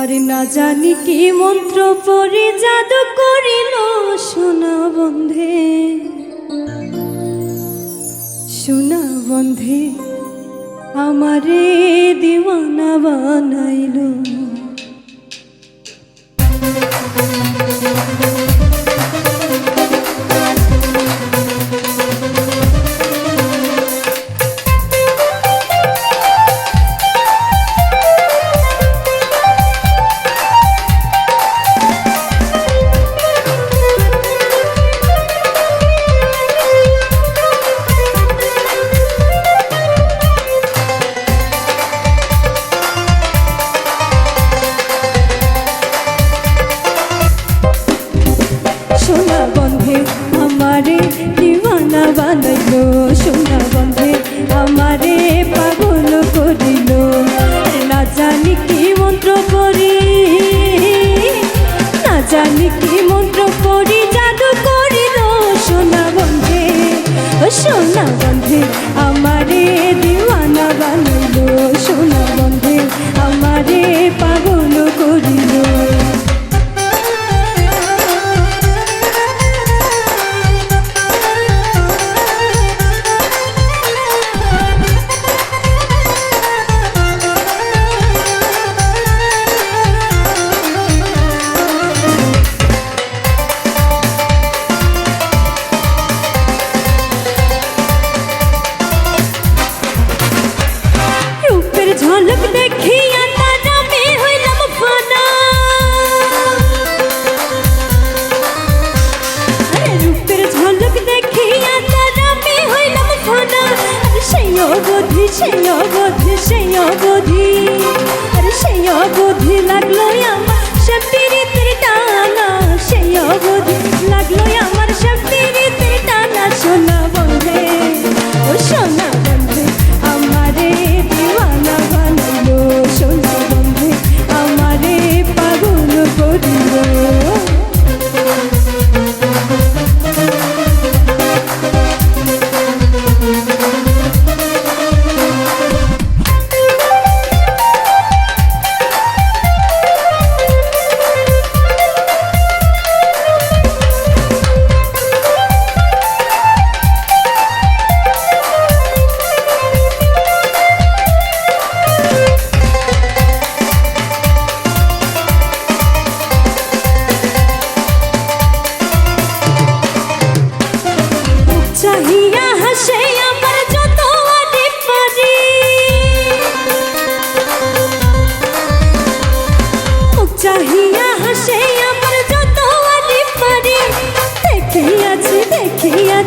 আর না জানি কি মন্ত্র পরে জাদু করিল, সোনা বন্ধে। সোনা বন্ধে আমারে দিওয়ানা বানাইল। আমারে দিওয়ানা বানাইলো সেই অবধি সেই অবধি আর সেই অবধি লাগল আমার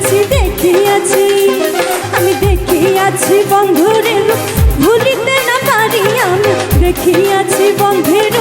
আছি দেখি আছি আমি দেখি আছি বন্ধুরের ভুলিতে না পারি আমি দেখি আছি বন্ধের